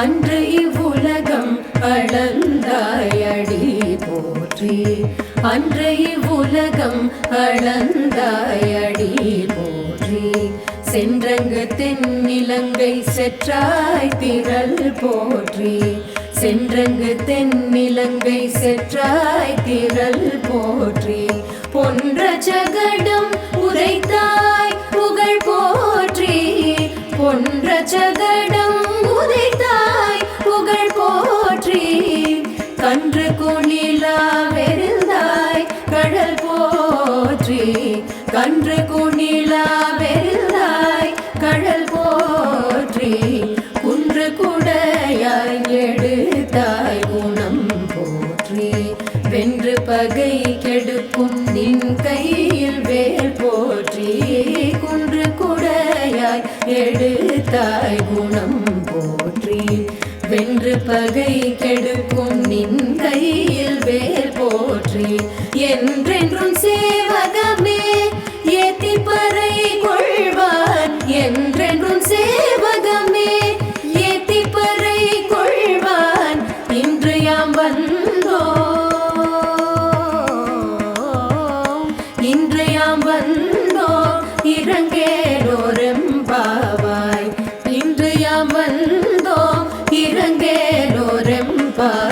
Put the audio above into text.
அன்று இவ்வுலகம் அளந்தாயடி போற்றி. அன்று இவ்வுலகம் அளந்தாயடி போற்றி. சென்றங்கு தென்னிலங்கை செற்றாய் திரள் போற்றி. சென்றங்கு தென்னிலங்கை செற்றாய் திரள் போற்றி. பொன்ற ஜகடம் உரைத்தாய் புகழ் போற்றி. பொன்ற ஜகடம் போற்றி கன்று குணிலா வெறிந்தாய் கடல் போற்றி குன்று குடையாய் எடுத்தாய் குணம் போற்றி. வென்று பகை கெடுக்கும் நின் கையில் வேல் போற்றி குன்று குடையாய் எடுத்தாய் குணம் போற்றி. வென்று பகை கெடுக்கும் நின் கையில் வேல் போற்றி என்றென்றும் சேவகா நாம் வந்தோ இறங்கேலோரெம்பாவாய். இன்று யாம் வந்தோ இறங்கேலோரெம்பாய்